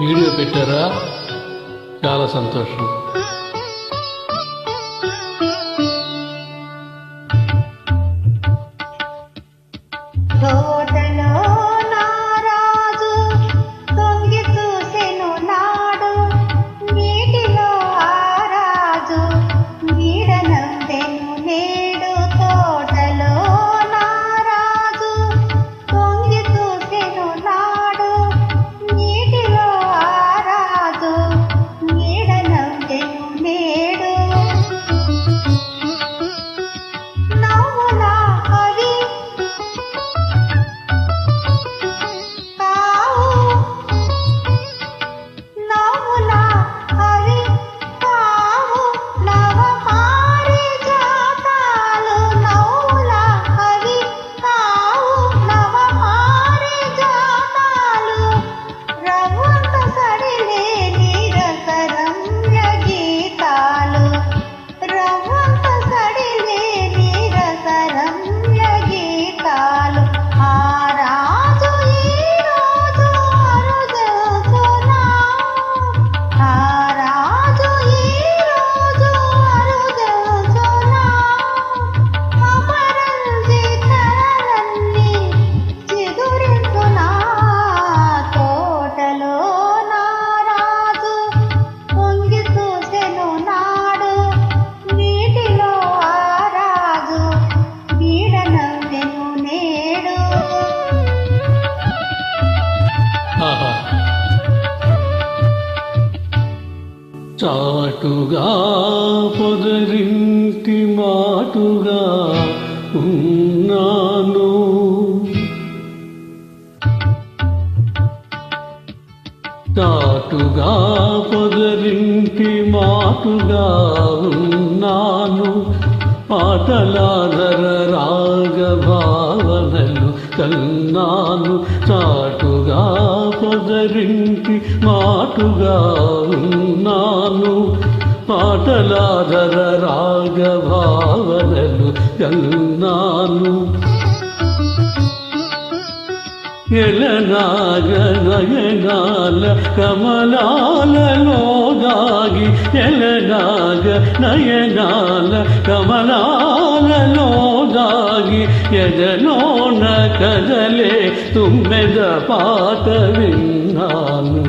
Video పెట్టారా? చాలా సంతోషం. తోటలో చాటుగా పొదరింటి మాటుగా ఉన్నాను. చాటుగా పొదరింటి మాటుగా ఉన్నాను. పాటలాదర రాగభా కన్నాను. చాటుగా పొదరింటి మాటుగా ఉన్నాను. పాటలాదర రాగభావనలు కన్నాను. ఎలనాగనయనాల కమలాలలో దాగి ఎలనాగ నయనాల కమలాలలో దాగి ఎదలోన కదలే తుమ్మెద పాత విన్నాను.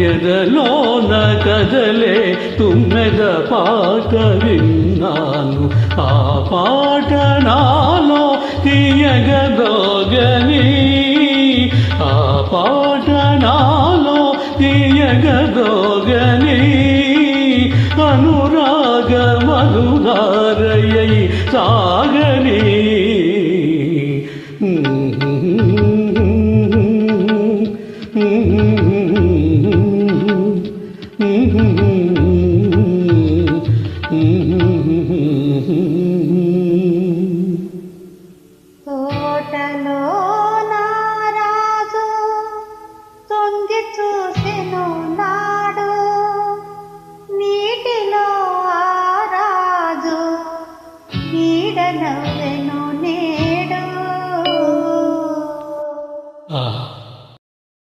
ఎదలోన కదలే తుమ్మెద పాట విన్నాను. ఆ పాట నాలో తీయగదోగని ఆ పాట నాలో తీయగదోగని అనురాగ మధురారయ్యి సాగని. పొంగి చూసెను నాడు. నీటిలో ఆ రాజు నీడనవ్వెను